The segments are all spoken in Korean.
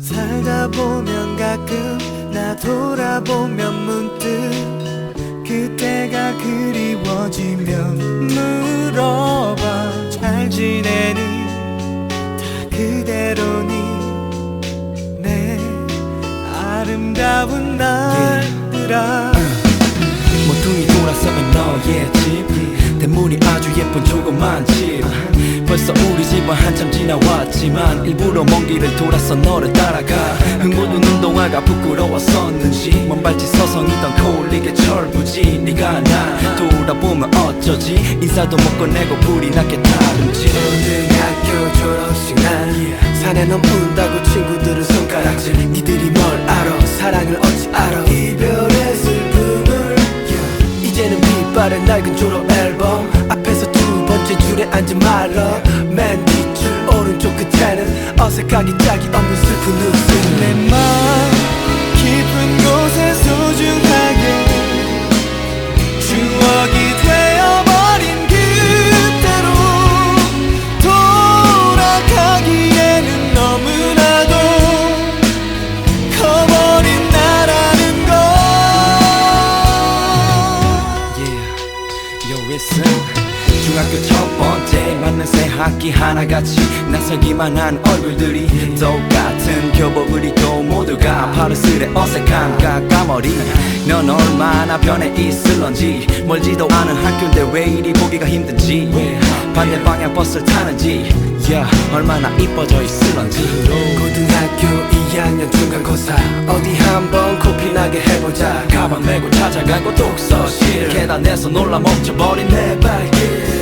살다 보면 가끔 나 돌아보면 문득 그때가 그리워지면 물어봐. 잘 지내니? 다 그대로니? 내 아름다운 날들아. 모퉁이 돌아서면 너의 집 대문이 아주 예쁜 조그만 집 벌써 우리 집은 한참 지나왔지만 일부러 먼 길을 돌아서 너를 따라가. 흥분은 운동화가 부끄러웠었는지 먼 발치 서성이던 코올리게 철부지 네가 나 돌아보면 어쩌지? 인사도 못 꺼내고 불이 났게 다름질 고등학교 졸업식 날 산에 넘는다고 친구들은 손가락질. 니들이 뭘 알아? 사랑을 어찌 알아? 이별의 슬픔을 이제는 빛바랜 낡은 졸업 줄에 앉지 말라. 맨 뒷줄 오른쪽 끝에는 어색하기 짝이 없는 슬픈 웃음. 내맘 깊은 곳 학기 하나같이 낯설기만 한 얼굴들이 똑같은 교복을 입고 모두가 파르스레 어색한 까까머리. 넌 얼마나 변해 있을런지 멀지도 않은 학교인데 왜 이리 보기가 힘든지. 반대 방향 버스를 타는지 yeah, 얼마나 이뻐져 있을런지. 고등학교 2학년 중간고사 어디 한번 코피나게 해보자. 가방 메고 찾아가고 독서실. 계단에서 놀라 멈춰버린 내 발길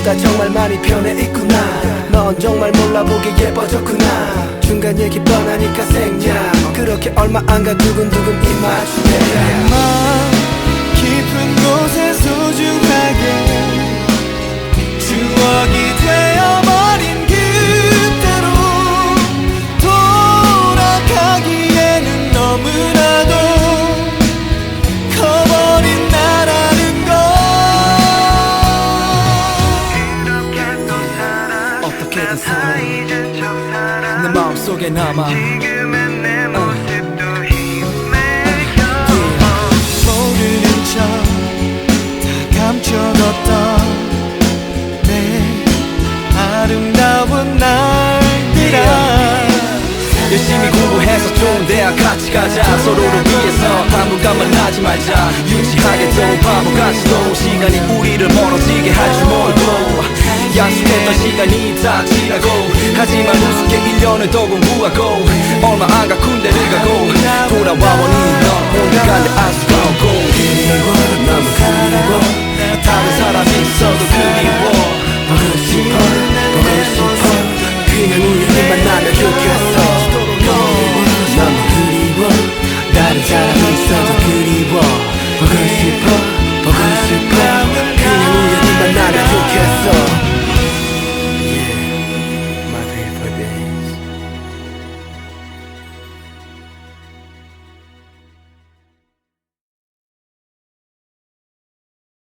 둘다 정말 많이 변해 있구나. 넌 정말 몰라보게 예뻐졌구나. 중간 얘기 뻔하니까 생략. 그렇게 얼마 안 가 두근두근 이 맞추네 맘 깊은 곳에 소중하게 마음속에 남아. 모르는 척다 감춰뒀던 내 아름다운 날들아. 열심히 공부해서 좋은 대학 같이 가자. 서로를 위해서 당분간만 하지 말자. 유치하게 도 바보같이 도 시간이 우리를 멀어지게 할 줄 모르고 약속했던 시간이 다 지나고. 하지만 우습게 1년을 더 공부하고. 얼마 안 가 군대를 가고. 돌아와 보니